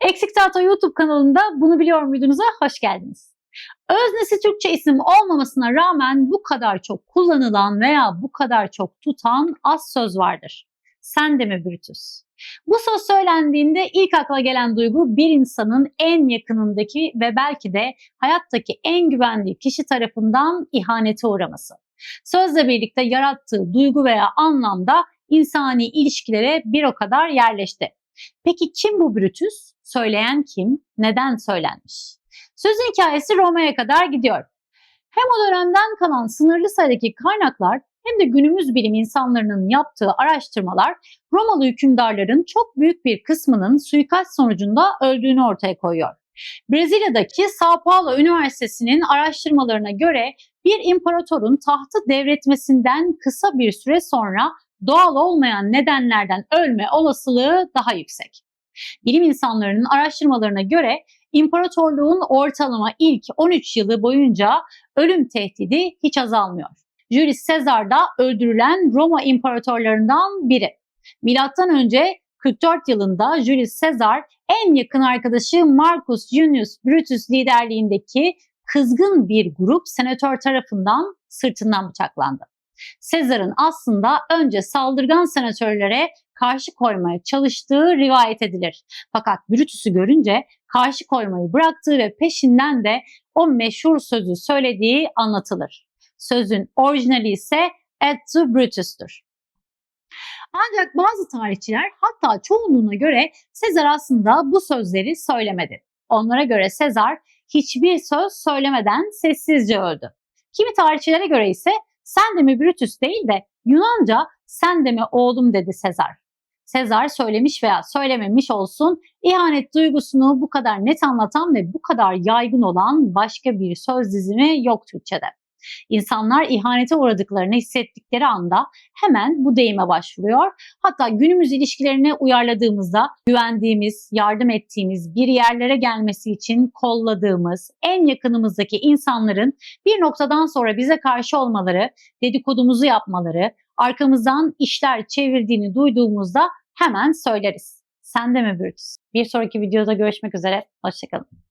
Eksik Tahta YouTube kanalında Bunu Biliyor Muydunuz'a hoş geldiniz. Öznesi Türkçe isim olmamasına rağmen bu kadar çok kullanılan veya bu kadar çok tutan az söz vardır. Sen de mi Brutus? Bu söz söylendiğinde ilk akla gelen duygu bir insanın en yakınındaki ve belki de hayattaki en güvendiği kişi tarafından ihanete uğraması. Sözle birlikte yarattığı duygu veya anlamda insani ilişkilere bir o kadar yerleşti. Peki kim bu Brutus? Söyleyen kim? Neden söylenmiş? Sözün hikayesi Roma'ya kadar gidiyor. Hem o dönemden kalan sınırlı sayıdaki kaynaklar hem de günümüz bilim insanlarının yaptığı araştırmalar Romalı hükümdarların çok büyük bir kısmının suikast sonucunda öldüğünü ortaya koyuyor. Brezilya'daki Sao Paulo Üniversitesi'nin araştırmalarına göre bir imparatorun tahtı devretmesinden kısa bir süre sonra doğal olmayan nedenlerden ölme olasılığı daha yüksek. Bilim insanlarının araştırmalarına göre imparatorluğun ortalama ilk 13 yılı boyunca ölüm tehdidi hiç azalmıyor. Julius Caesar da öldürülen Roma imparatorlarından biri. Milattan önce 44 yılında Julius Caesar en yakın arkadaşı Marcus Junius Brutus liderliğindeki kızgın bir grup senatör tarafından sırtından bıçaklandı. Sezar'ın aslında önce saldırgan senatörlere karşı koymaya çalıştığı rivayet edilir. Fakat Brutus'u görünce karşı koymayı bıraktığı ve peşinden de o meşhur sözü söylediği anlatılır. Sözün orijinali ise et to Brutus'tur. Ancak bazı tarihçiler hatta çoğunluğuna göre Sezar aslında bu sözleri söylemedi. Onlara göre Sezar hiçbir söz söylemeden sessizce öldü. Kimi tarihçilere göre ise sen de mi Brutus değil de Yunanca sen de mi oğlum dedi Sezar. Sezar söylemiş veya söylememiş olsun ihanet duygusunu bu kadar net anlatan ve bu kadar yaygın olan başka bir söz dizimi yok Türkçe'de. İnsanlar ihanete uğradıklarını hissettikleri anda hemen bu deyime başvuruyor. Hatta günümüz ilişkilerine uyarladığımızda güvendiğimiz, yardım ettiğimiz, bir yerlere gelmesi için kolladığımız, en yakınımızdaki insanların bir noktadan sonra bize karşı olmaları, dedikodumuzu yapmaları, arkamızdan işler çevirdiğini duyduğumuzda hemen söyleriz. Sen de mi Brutus? Bir sonraki videoda görüşmek üzere. Hoşçakalın.